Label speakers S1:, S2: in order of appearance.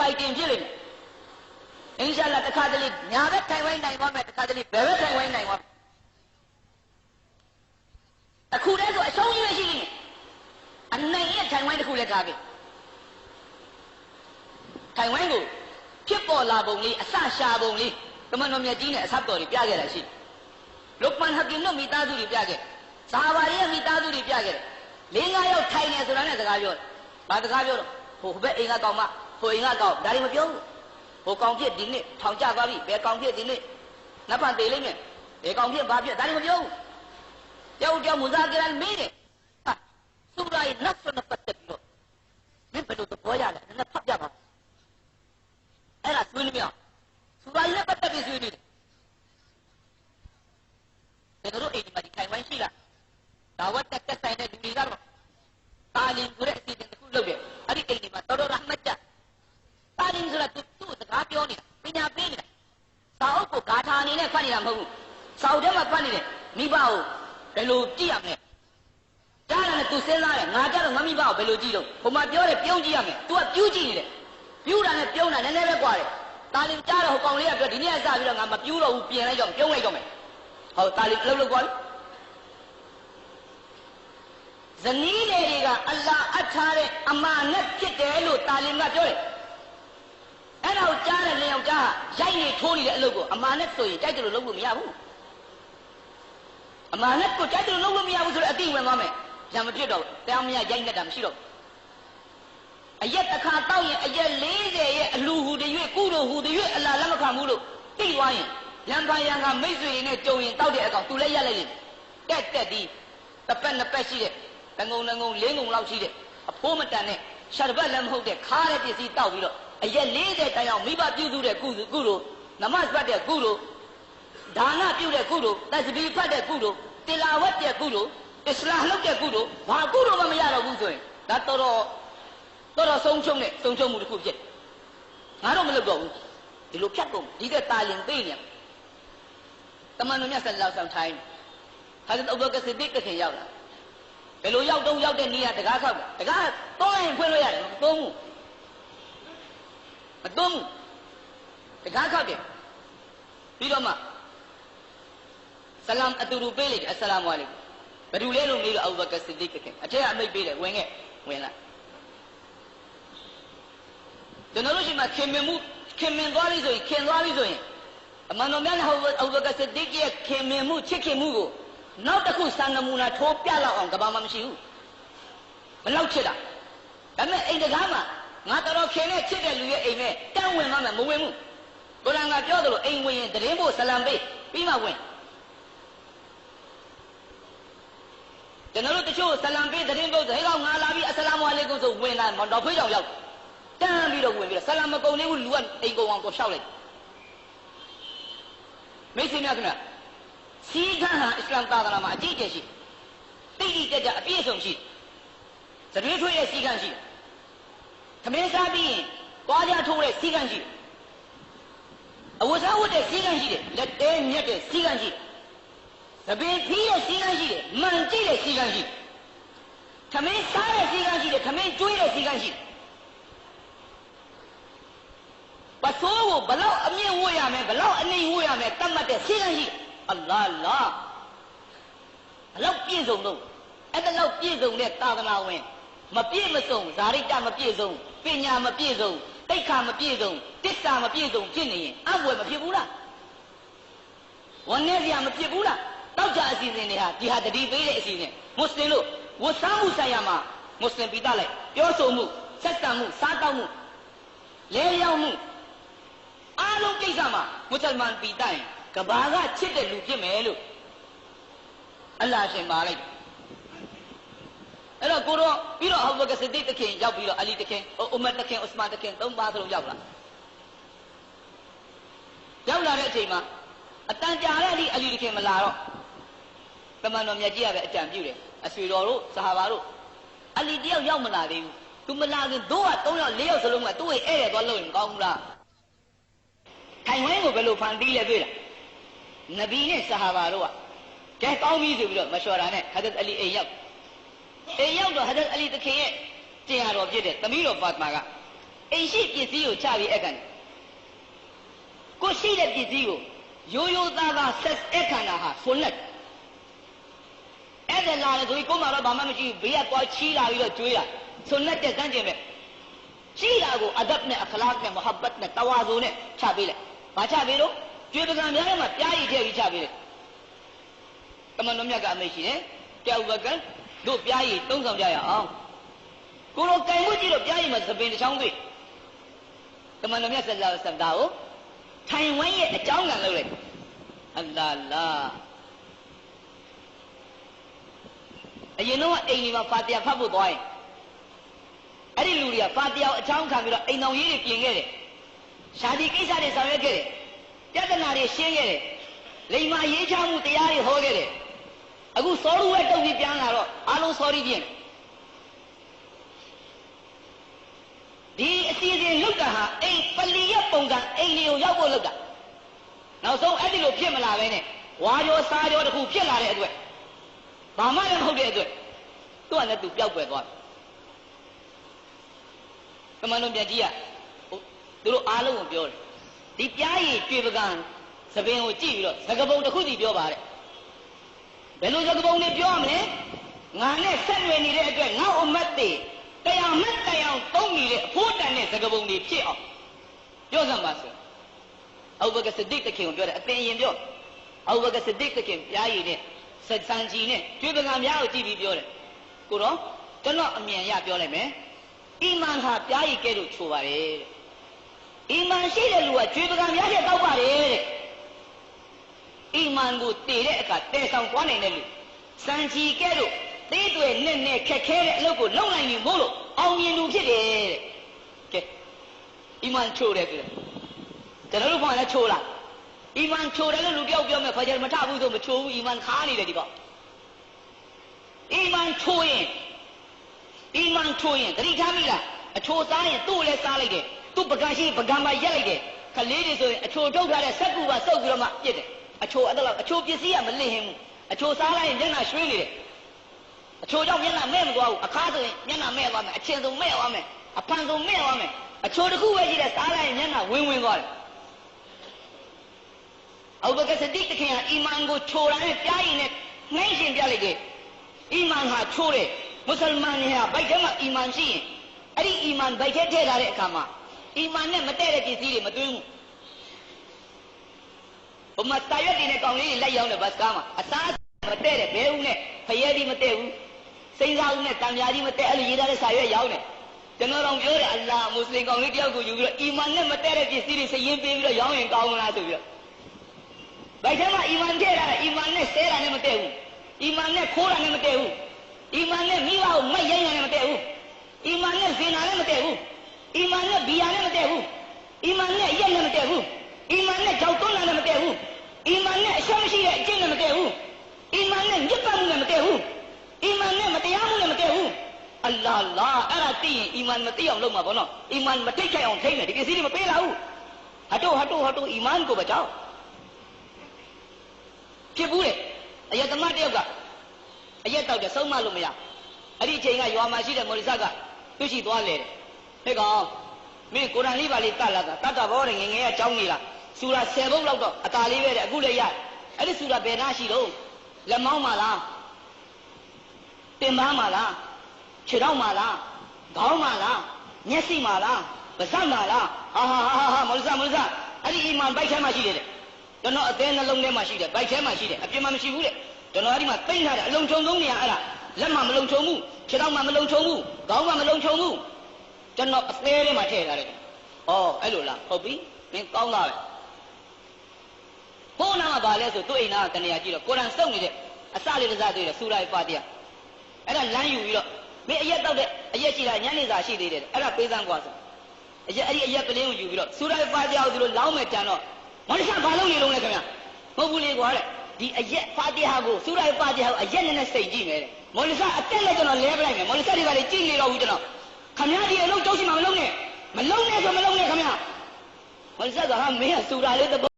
S1: ဖိုက်တင်ဖြစ်လိမ့်မယ်အင်ရှာအလ္လာဟ်တခါတလေညာဘက်ထိုင်ဝိုင်းနိုင်သွားမယ်တခါတလေဘယ်ဘက်ထိုင်ဝိုင်းနိုင်သွားမယ်အခုတည်းဆိုအရှုံးကြီးပဲရှိလိမ့်မယ်အနိုင်ရဲ့ထိုင်ဝိုင်းတစ်ခုလည်းထားပြီထိုင်ဝိုင်းကိုဖြစ်ပေါ်လာပုံလေးအစရှာပုံလေးကမန်တော်မြတ်ကြီးနဲ့အဆက်တော်တွေပြခဲ့တာရှိလုတ်မန်ဟကင်တို့မိသားစုတွေပြခဲ့ဇာဘာရဲ့မိသားစုတွေပြခဲ့တယ်လေးငါးယောက်ထိုင်နေဆိုတာနဲ့စကားပြောတယ်ဘာစကားပြောတော့ဟိုဘက်အိမ်ကကောင်မ ဟိုအိမ်ကကောင်ဒါတွေမပြောဘူးဟိုကောင်ဖြစ်ဒီနေ့ထောင်ကျသွားပြီဘယ်ကောင်ဖြစ်ဒီနေ့နတ်ဖန်သေးလိမ့်မယ်ဘယ်ကောင်ဖြစ်ဘာဖြစ်ဒါတွေမပြောဘူးကြောက်ကြောက်မူဇာကရန်မေးတယ်ဟာစူရာရဲ့နတ်ဆွနဲ့ပတ်သက်ပြီးတော့မင်းဘယ်လိုသဘောရလဲနည်းနည်းဖတ်ပြပါအဲ့ဒါဆွေးနွေးမြောက်စူရာရဲ့ပတ်သက်ပြီးဆွေးနွေးတယ်ဘယ်လိုအိမ်ဒီမှာဒီထိုင်ဝိုင်းရှိလားဒါဝတ်တက်တက်ဆိုင်တဲ့လူတွေကတော့တာလင်ဆိုတဲ့အစီအစဉ်တစ်ခုလုပ်တယ်အဲ့ဒီအိမ်ဒီမှာတော်တော်ရဟမတ်ကြတာလင်ဆိုတာသူသူ့စကား ပြောနေတာပညာပေးနေတာစာအုပ်ကိုဂါထာအနေနဲ့ဖတ်နေတာမဟုတ်ဘူးစာအုပ်ထဲမှာဖတ်နေတယ်မိဘကိုဘယ်လိုကြည့်ရမလဲကြားရတယ်သူစဉ်းစားတယ်ငါကြတော့ငါမိဘကိုဘယ်လိုကြည့်တော့ဟိုမှာပြောတယ်ပြုံးကြည့်ရမယ် तू ကပြူးကြည့်နေတယ်ပြူးတာနဲ့ပြုံးတာနည်းနည်းပဲကွာတယ်တာလင်ကြားတော့ဟိုကောင်လေးကပြောဒီနေ့ကစပြီးတော့ငါမပြူးတော့ဘူးပြင်လိုက်တော့ပြုံးလိုက်တော့မယ်ဟုတ်တာလင်လှုပ်လှုပ်ကွာဇနီးတွေကအလ္လာဟ်အထားတဲ့အမာနတ်ဖြစ်တယ်လို့တာလင်ကပြောတယ် အဲ့ဒါကိုကြားတဲ့လင်ယောက်ျားရိုက်နေထိုးနေတဲ့အလုပ်ကိုအမာနတ်ဆိုရင်ကြိုက်တယ်လို့လုပ်လို့မရဘူးအမာနတ်ကိုကြိုက်တယ်လို့လုပ်လို့မရဘူးဆိုတော့အတိဝင်သွားမယ်။ညာမဖြစ်တော့တရားမရရိုက်နေတာမရှိတော့အရက်တစ်ခါတောက်ရင်အရက်40ရဲ့အလူဟူတရွေ့ကုတို့ဟူတရွေ့အလာလက်မခံဘူးလို့သိသွားရင်ရံဖန်ရံကမိတ်ဆွေတွေနဲ့ကြုံရင်တောက်တဲ့အကောင်သူလည်းရက်လိုက်လိမ့်တက်တက်ဒီတစ်ပတ်နှစ်ပတ်ရှိတဲ့တငုံတငုံလေးငုံလောက်ရှိတဲ့အဖိုးမတန်နဲ့ရှာတစ်ပတ်လည်းမဟုတ်တဲ့ခါတဲ့ပစ္စည်းတောက်ပြီးတော့ အရက်40တိုင်အောင်မိဘပြုစုတဲ့ကုစုကုတို့နမတ်ပတ်တဲ့ကုတို့ဒါနပြုတဲ့ကုတို့တသဘီဖတ်တဲ့ကုတို့တီလာဝတ်တဲ့ကုတို့အစ္စလာမ်လုပ်တဲ့ကုတို့ဘာကုတို့မှမရတော့ဘူးဆိုရင်ဒါတော်တော်တော်တော်ဆုံးချုံနဲ့ဆုံးချုံမှုတစ်ခုဖြစ်ငါတော့မလုပ်တော့ဘူးဒီလိုဖြတ်ကုန်ဒီကတာလင်သိနေတမန်တော်မြတ်ဆလ္လာလဟ်ထိုင်းဟာဇတ်အဘူဘကာဆစ်ဒီကခင်ရောက်လာဘယ်လိုရောက်တော့ရောက်တဲ့နေရာတကားခောက်တကားတော့ရင်ဖွင့်လို့ရတယ်မသုံးဘူး မသုံးဘူးတကားခောက်တယ်ပြီးတော့မှဆလမ်အတူတူပေးလိုက်တယ်အစ္စလာမ်ဝါလိမ်ဘယ်သူလဲလို့မေးလို့အဘူဘကာဆစ်ဒီကခင်အထက်ကအမိတ်ပေးတယ်ဝင်ခဲ့ဝင်လာကျွန်တော်တို့ရှိမှခင်မင်မှုခင်မင်သွားပြီဆိုရင်ခင်သွားပြီဆိုရင်အမှန်တော်များနဲ့အဘူဘကာဆစ်ဒီကရဲ့ခင်မင်မှုချစ်ခင်မှုကိုနောက်တစ်ခုစံနမူနာထိုးပြလောက်အောင်ကဘာမှမရှိဘူးဘလောက်ချစ်တာဒါပေမဲ့အိမ်တကားမှာ ငါတော်တော်ခင်နဲ့ချစ်တဲ့လူရဲ့အိမ်နဲ့တန်းဝင်မှမမဝင်ဘူးကုရ်အာန်ကပြောသလိုအိမ်ဝင်ရင်တရင်ဖို့ဆလံပေးပြီးမှဝင်ကျွန်တော်တို့တချို့ဆလံပေးတရင်ဖို့ဆိုဟဲ့ကောင်ငါလာပြီအစ္စလာမ်အလိုင်ကွမ်ဆိုဝင်လာတော့ဖေးကြောင်ရောက်တန်းပြီးတော့ဝင်ပြီးတော့ဆလံမကုန်သေးဘူးလူကအိမ်ကုန်အောင်ကိုရှောက်လိုက်မိတ်ဆွေများခင်ဗျာစီကံဟာအစ္စလာမ်သာသနာမှာအကြီးအကျယ်ရှိတိတိကျကျအပြည့်အစုံရှိသတိထွေးရဲ့စီကံရှိ သမင်းစားပြီးရင်ကြွားကြထိုးတဲ့စီကံရှိအဝတ်စားဝတ်တဲ့စီကံရှိတယ်လက်တဲမြက်တဲ့စီကံရှိသပင်ဖီးတဲ့စီကံရှိတယ်မှန်ကြည့်တဲ့စီကံရှိသမင်းစားတဲ့စီကံရှိတယ်သမင်းကျွေးတဲ့စီကံရှိပစိုးကိုဘလောက်အမြင့်ဝတ်ရမယ်ဘလောက်အနေဝတ်ရမယ်တတ်မှတ်တဲ့စီကံရှိတယ်အလ္လာလာအလောက်ပြည့်စုံတော့အဲ့ဒါလောက်ပြည့်စုံတဲ့သာသနာဝင် မပြည့်မစုံဇာရိတမပြည့်စုံပညာမပြည့်စုံတိတ်ခါမပြည့်စုံတစ္ဆာမပြည့်စုံဖြစ်နေရင်အဝယ်မဖြစ်ဘူးလားဝန်းနေစရာမဖြစ်ဘူးလားတောက်ကြအစီအစဉ်တွေဟာဒီဟာတတိပေးတဲ့အစီအစဉ်မွတ်စလင်တို့ဝတ်စားမှုဆိုင်ရာမှာမွတ်စလင်ပြည်သားလိုက်ပြောဆိုမှုဆက်ဆံမှုစားတောက်မှုလဲလျောင်းမှုအားလုံးကိစ္စမှာမွတ်စလမန်ပြည်သားရင်ကဘာကချစ်တဲ့လူဖြစ်မယ်လို့အလ္လာရှင်ပါလိုက် အဲ့တော့ကိုတော့ပြီးတော့အဘူဘကာဆစ်ဒီတခင်ရောက်ပြီးတော့အလီတခင်အိုမတ်တခင်ဥစမန်တခင်သုံးပါးစလုံးရောက်လာရောက်လာတဲ့အချိန်မှာအတန်ကြာတဲ့အလီအလီတခင်မလာတော့တမန်တော်မြတ်ကြီးကပဲအကြံပြုတယ်အဆွေတော်တို့ဆဟာဘာတို့အလီတယောက်ရောက်မလာသေးဘူးသူမလာခင်တို့က၃ယောက်၄ယောက်စလုံးကသူ့ရဲ့ဧည့်သည်သွားလို့ရင်မကောင်းဘူးလားထိုင်ဝင်းကိုဘယ်လိုဖန်ပြီးလဲတွေ့လားနဗီနဲ့ဆဟာဘာတို့ကကဲကောင်းပြီဆိုပြီးတော့မလျှော်တာနဲ့ဟာဇတ်အလီအိမ်ရောက် အိမ်ရောက်တော့ဟာဇတ်အလီတခင်ရဲ့တင်ရတော်ဖြစ်တဲ့သမီးတော်ဖာတမာကအိမ်ရှိပစ္စည်းကိုချပြီးအခန့်တယ်ကိုရှိတဲ့ပစ္စည်းကိုရိုးရိုးသားသားဆက်အခန့်တာဟာဆွလက်အဲ့ဒါလာလေဆိုပြီးကိုမတော့ဘာမှမရှိဘူးဘေးကသွားချီးလာပြီးတော့ကျွေးတာဆွလက်တဲ့စမ်းကျင်ပဲချီးတာကိုအဒပ်နဲ့အခလာတ်နဲ့မဟာဘတ်နဲ့တဝါဆိုနဲ့ချပေးလိုက်ဘာချပေးတော့ကျွေးပကံများထဲမှာပြားရည်ထည့်ပြီးချပေးလိုက်ကမန်တော်မြတ်ကအမိတ်ရှိတယ်ကြောက်ဘကံ တို့ပြားရည်သုံးဆောင်ကြရအောင်ကိုလိုကင်မှုကြည့်လို့ပြားရည်မှာသပင်တစ်ချောင်းတွေ့ကမန်တော်မြတ်ဆက်လာစံတာကိုထိုင်ဝမ်းရဲ့အကြောင်းကံလုပ်လိုက်အလ္လာလာအရင်တော့အိမ်ဒီမှာဖာတီယာဖတ်ဖို့သွားရင်အဲ့ဒီလူတွေကဖာတီယာကိုအချောင်းခံပြီးတော့အိမ်တော်ကြီးတွေပြင်ခဲ့တယ်ရှာဒီကိစ္စတွေဆောင်ရွက်ခဲ့တယ်ပြဿနာတွေရှင်းခဲ့တယ်လိမ္မာရေးချမှုတရားတွေဟောခဲ့တယ် အခုစောရူဝဲတုတ်ပြီးပြန်လာတော့အားလုံးစောရီပြင်ဒီအစီအစဉ်လုတ်တာဟာအိမ်ပလီရဲ့ပုံစံအိမ်တွေကိုရောက်ဖို့လုတ်တာနောက်ဆုံးအဲ့ဒီလိုဖြစ်မလာပဲနဲ့ဝါရောစားရောတစ်ခုဖြစ်လာတဲ့အတွက်ဘာမှလည်းမဟုတ်တဲ့အတွက်သူ့ကလည်းသူပျောက်ကွယ်သွားတယ်ကမန်လုံးပြန်ကြည့်ရသူတို့အားလုံးကိုပြောတယ်ဒီပြားရည်ကျွေပကံသပင်ကိုကြည့်ပြီးတော့သကပုံတစ်ခုစီပြောပါတဲ့ ဘယ်လိုသကပုံတွေပြောရမလဲငါနဲ့ဆက်နွယ်နေတဲ့အတွက်ငါ့အမတ်တွေတရားမတ်တရားသုံးမိတဲ့အဖို့တန်တဲ့သကပုံတွေဖြစ်အောင်ပြောစမ်းပါဆိုအဘူဘကစဒစ်တခင်ကိုပြောတယ်အသင်ရင်ပြောအဘူဘကစဒစ်တခင်ပြားရည်နဲ့စစံကြီးနဲ့ကျွေပကံများကိုကြည့်ပြီးပြောတယ်ကိုတော့ကျွန်တော်အမြင်ရပြောလိုက်မယ်အီမန်ဟာပြားရည်ကဲ့သို့ချိုပါတယ်တဲ့အီမန်ရှိတဲ့လူကကျွေပကံများတဲ့တောက်ပါတယ်တဲ့ အီမန်ကိုတည်တဲ့အခါတည်ဆောင်သွားနိုင်တဲ့လူစံချီကဲ့သို့သေးတွေနဲ့နဲ့ခက်ခဲတဲ့အလုပ်ကိုလုပ်နိုင်ပြီမို့လို့အောင်မြင်သူဖြစ်တယ်တဲ့ကဲအီမန်ချိုတယ်ဆိုတယ်ကျွန်တော်တို့ဘာလဲချိုလားအီမန်ချိုတယ်လို့လူတယောက်ပြောမယ်ဖဂျာမထဘူးဆိုမချိုဘူးအီမန်ခါနေတယ်ဒီကောင်အီမန်ချိုရင်အီမန်ချိုရင်တတိထားမိလားအချိုစားရင်သူ့လည်းစားလိုက်တယ်သူ့ပကံရှိပကံပါရက်လိုက်တယ်ခလေးတွေဆိုရင်အချိုထုတ်ထားတဲ့စက်ကူပါစုပ်ပြီးတော့မှပြစ်တယ် အချိုအဲ့ဒါလောက်အချိုပစ္စည်းကမလင့်ဟင်းဘူးအချိုစားလိုက်ရင်မျက်နှာရွှေနေတယ်အချိုကြောင့်မျက်နှာမဲ့မသွားဘူးအခါဆိုရင်မျက်နှာမဲ့သွားမယ်အချင်းစုံမဲ့သွားမယ်အဖန်စုံမဲ့သွားမယ်အချိုတစ်ခုပဲရှိတဲ့စားလိုက်ရင်မျက်နှာဝင်းဝင်းသွားတယ်အဘူဘကစဒိတခင်ဟာအီမန်ကိုချိုရတဲ့ပြားရည်နဲ့နှိမ့်ရှင်ပြလိုက်တယ်အီမန်ဟာချိုးတယ်မွတ်စလမန်တွေဟာဘိုက်ထဲမှာအီမန်ရှိရင်အဲ့ဒီအီမန်ဘိုက်ထဲထည့်ထားတဲ့အခါမှာအီမန်နဲ့မတည့်တဲ့ပစ္စည်းတွေမသွင်းဘူး ဘုမတာရွက်တွေနဲ့ကောင်းလေးတွေလိုက်ရောက်တဲ့ဘတ်ကားမှာအစားမတည့်တဲ့ဘဲဦးနဲ့ဖရဲဒီမတည့်ဘူးစိမ့်စားဦးနဲ့တံပြားကြီးမတည့်အဲ့လိုရေးထားတဲ့စာရွက်ရောက်တယ်ကျွန်တော်တော့ပြောတယ်အလ္လာဟ်မွတ်စလင်ကောင်လေးတယောက်ကိုယူပြီးတော့အီမန်နဲ့မတည့်တဲ့ပစ္စည်းတွေစရင်ပေးပြီးတော့ရောင်းရင်ကောင်းလားဆိုပြီးတော့ဘိုက်ထဲမှာအီမန်ထည့်ထားတယ်အီမန်နဲ့ဆဲတာနဲ့မတည့်ဘူးအီမန်နဲ့ခိုးတာနဲ့မတည့်ဘူးအီမန်နဲ့မိဘကိုမက်ရိုင်းရနဲ့မတည့်ဘူးအီမန်နဲ့ဇင်နာနဲ့မတည့်ဘူးအီမန်နဲ့ဘီယာနဲ့မတည့်ဘူးအီမန်နဲ့အရက်နဲ့မတည့်ဘူးအီမန်နဲ့ကြောက်သွန်းတာနဲ့မ တည့်ဘူးအီမန်နဲ့အရှက်မရှိတဲ့အကျင့်နဲ့မတည့်ဘူးအီမန်နဲ့မြစ်ပတ်မှုနဲ့မတည့်ဘူးအီမန်နဲ့မတရားမှုနဲ့မတည့်ဘူးအလ္လာလာအဲ့ဒါသိရင်အီမန်မသိအောင်လုပ်မှာဗောနော်အီမန်မတိတ်ခိုင်အောင်ထိမ့်မယ်ဒီပစ္စည်းတွေမပေးလာဘူးဟတ်တော့ဟတ်တော့ဟတ်တော့အီမန်ကိုပဲကြောက်ဖြစ်ဘူးလေအယက်သမားတယောက်ကအရက်တောက်တယ်ဆုံးမလို့မရအဲ့ဒီအချိန်ကရွာမှာရှိတဲ့မော်လီဆာကတွေ့ရှိသွားလေတယ်ဟဲ့ကောင်မင်းကိုရန်လေးပါလေးတတ်လာတာတတ်တာဘောတဲ့ငငယ်ကကြောင်းနေလား စူရာ10ဘုတ်လောက်တော့အตาလေးပဲတဲ့အခုလည်းရအဲ့ဒီစူရာဘယ်နာရှိတော့လက်မောင်းပါလားတင်ပန်းပါလားခြေထောက်ပါလားခေါင်းပါလားမျက်စိပါလားပါးစပ်ပါလားဟာဟာဟာဟာမော်လီဆာမော်လီဆာအဲ့ဒီအီမန်ဘိုက်ထဲမှာရှိတယ်တဲ့ကျွန်တော်အသေးနှလုံးထဲမှာရှိတယ်ဘိုက်ထဲမှာရှိတယ်အပြင်မှာမရှိဘူးတဲ့ကျွန်တော်အဲ့ဒီမှာသိမ့်ထားတယ်အလုံးချုံဆုံးနေရအဲ့ဒါလက်မှမလုံချုံဘူးခြေထောက်မှမလုံချုံဘူးခေါင်းမှမလုံချုံဘူးကျွန်တော်အသေးလေးမှာထည့်ထားတယ်ဩအဲ့လိုလားဟုတ်ပြီမင်းကောင်းတာပဲ ဘုန်းနာကဘာလဲဆိုသူ့အိမ်သားကတနေရာကြည့်တော့ကိုရန်စုပ်နေတဲ့အစလေးတစ်စားတွေ့တယ်စူရိုက်ပါတရားအဲ့ဒါလမ်းယူပြီးတော့မင်းအရက်တောက်တဲ့အရက်ရှိတာညနေစာရှိသေးတယ်အဲ့ဒါပေးစမ်းกว่าဆိုအရက်အဲ့ဒီအရက်ကလေးကိုယူပြီးတော့စူရိုက်ပါတရားကိုသူတို့လောင်းမဲ့ကြံတော့မော်လီဆာဘာလုပ်နေလုံးလဲခင်ဗျာမဟုတ်ဘူးလေကွာတဲ့ဒီအရက်ဖာတီဟာကိုစူရိုက်ဖာတီဟာကိုအရက်နဲ့နဲ့စိတ်ကြည့်နေတယ်မော်လီဆာအတက်နဲ့ကျွန်တော်လဲပလိုက်မယ်မော်လီဆာတွေကလည်းကြည့်နေတော့ဘူးကျွန်တော်ခမရဒီအလုပ်ကြောက်ရှိမှမလုပ်နဲ့မလုပ်နဲ့ဆိုမလုပ်နဲ့ခမရမော်လီဆာကဟာမင်းကစူရာလေး